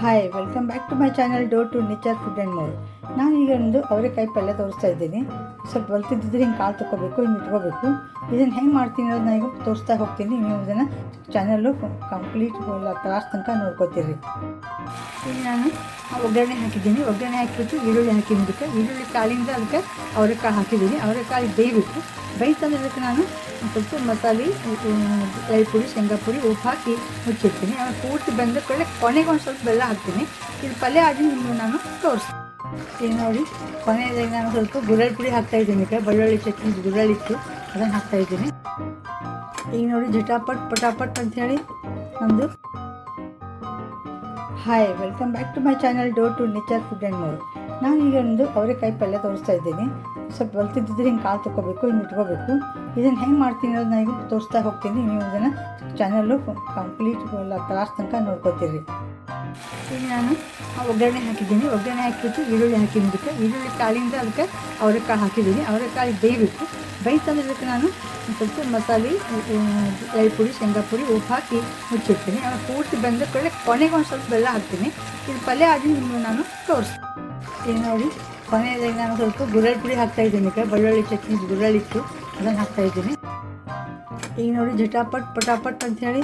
Hi, welcome back to my channel Door to Nature Food and More. ನಾನು ಈಗ ಒಂದು ಅವರೆಕಾಯಿ ಪಲ್ಯ ತೋರಿಸ್ತಾ ಇದ್ದೀನಿ. ಸ್ವಲ್ಪ ಬಲ್ತಿದ್ದಿದ್ರೆ ಹಿಂಗೆ ಕಾಲು ತೊಗೋಬೇಕು ಹಿಂಗೆ ಇಟ್ಕೋಬೇಕು. ಇದನ್ನು ಹೆಂಗೆ ಮಾಡ್ತೀನಿ ಅನ್ನೋದನ್ನ ಈಗ ತೋರಿಸ್ತಾ ಹೋಗ್ತೀನಿ. ನೀವು ಇದನ್ನು ಚಾನಲ್ಲು ಕಂಪ್ಲೀಟ್ ಲಾಸ್ಟ್ ತನಕ ನೋಡ್ಕೋತೀರಿ. ಈಗ ನಾನು ಒಗ್ಗರಣೆ ಹಾಕಿದ್ದೀನಿ. ಒಗ್ಗರಣೆ ಹಾಕಿಬಿಟ್ಟು ಈರುಳ್ಳಿ ಹಾಕಿದ್ದೀನಿ ಈರುಳ್ಳಿ ಕಾಳಿಂದ ಅದಕ್ಕೆ ಅವರೆಕಾಯಿ ಹಾಕಿದ್ದೀನಿ. ಅವರೆಕಾಯಿ ಬೇಯಬೇಕು ಬೇಯ್ತಂದ್ರೆ ನಾನು ಸ್ವಲ್ಪ ಮಸಾಲೆ ಎಳ್ಳು ಪುಡಿ, ಶೇಂಗಾ ಪುಡಿ, ಉಪ್ಪು ಹಾಕಿ ಮುಚ್ಚಿರ್ತೀನಿ ಆಮೇಲೆ ಪೂರ್ತಿ ಬೆಂದ ಕೂಡಲೇ ಕೊನೆಗೆ ಒಂದು ಸ್ವಲ್ಪ ಬೆಲ್ಲ ಹಾಕ್ತೀನಿ. ಇದು ಪಲ್ಯ ಆಗಿ ನಿಮಗೆ ನಾನು ತೋರಿಸ್ತೀನಿ. ಈಗ ನೋಡಿ ಕೊನೆಯದಾಗಿ ನಾನು ಸ್ವಲ್ಪ ಗುರಳ್ ಪುಡಿ ಹಾಕ್ತಾ ಇದ್ದೀನಿ ಈಗ ಬೆಳ್ಳುಳ್ಳಿ ಚಟ್ನಿ ಗುರಳಿತ್ತು ಅದನ್ನು ಹಾಕ್ತಾ ಇದ್ದೀನಿ. ಈಗ ನೋಡಿ ಜಟಾಪಟ್ ಪಟಾಪಟ್ ಅಂಥೇಳಿ ನಮ್ಮದು hi. Welcome back to my channel Door to Nature Food and More ನಾನು ಈಗ ಒಂದು ಅವರೆಕಾಯಿ ಪಲ್ಯ ತೋರಿಸ್ತಾ ಇದ್ದೀನಿ. ಸ್ವಲ್ಪ ಬಲ್ತಿದ್ದಿದ್ರೆ ಹಿಂಗೆ ಕಾಲು ತೊಗೋಬೇಕು ಹಿಂಗೆ ಇಟ್ಕೋಬೇಕು. ಇದನ್ನು ಹೆಂಗೆ ಮಾಡ್ತೀನಿ ಅನ್ನೋದನ್ನ ಈಗ ತೋರಿಸ್ತಾ ಹೋಗ್ತೀನಿ. ನೀವು ಇದನ್ನು ಚಾನಲ್ಲು ಕಂಪ್ಲೀಟ್ ಕ್ಲಾಸ್ ತನಕ ನೋಡ್ಕೋತೀರಿ. ಈಗ ನಾನು ಒಗ್ಗರಣೆ ಹಾಕಿದ್ದೀನಿ. ಒಗ್ಗರಣೆ ಹಾಕಿಬಿಟ್ಟು ಈರುಳ್ಳಿ ಹಾಕಿದ್ಬಿಟ್ಟು ಈರುಳ್ಳಿ ಕಾಳಿಂದ ಅದಕ್ಕೆ ಅವರೆಕಾಳು ಹಾಕಿದ್ದೀನಿ. ಅವರೆಕಾಳು ಬೇಯಬೇಕು. ಬೇಯ್ತಂದ್ರೆ ಅದಕ್ಕೆ ನಾನು ಸ್ವಲ್ಪ ಮಸಾಲೆ ಎಳ್ಳು ಪುಡಿ, ಶೇಂಗಾ ಪುಡಿ ಉಪ್ಪು ಹಾಕಿ ಮುಚ್ಚಿರ್ತೀನಿ ಆಮೇಲೆ ಪೂರ್ತಿ ಬೆಂದ ಕೂಡಲೇ ಕೊನೆಗೆ ಒಂದು ಸ್ವಲ್ಪ ಬೆಲ್ಲ ಹಾಕ್ತೀನಿ. ಇದು ಪಲ್ಯ ಆಗಿ ನಿಮಗೆ ನಾನು ತೋರಿಸ್ತೀನಿ. ಈಗ ನೋಡಿ ಕೊನೆಯದಾಗಿ ನಾನು ಸ್ವಲ್ಪ ಗುರಳ್ಳಿ ಪುಡಿ ಹಾಕ್ತಾ ಇದ್ದೀನಿ. ಈಗ ಬೆಳ್ಳುಳ್ಳಿ ಚಟ್ನಿ ಇಟ್ಟು ಅದನ್ನು ಹಾಕ್ತಾ ಇದ್ದೀನಿ. ಈಗ ನೋಡಿ ಜಟಾಪಟ್ ಪಟಾಪಟ್ ಅಂಥೇಳಿ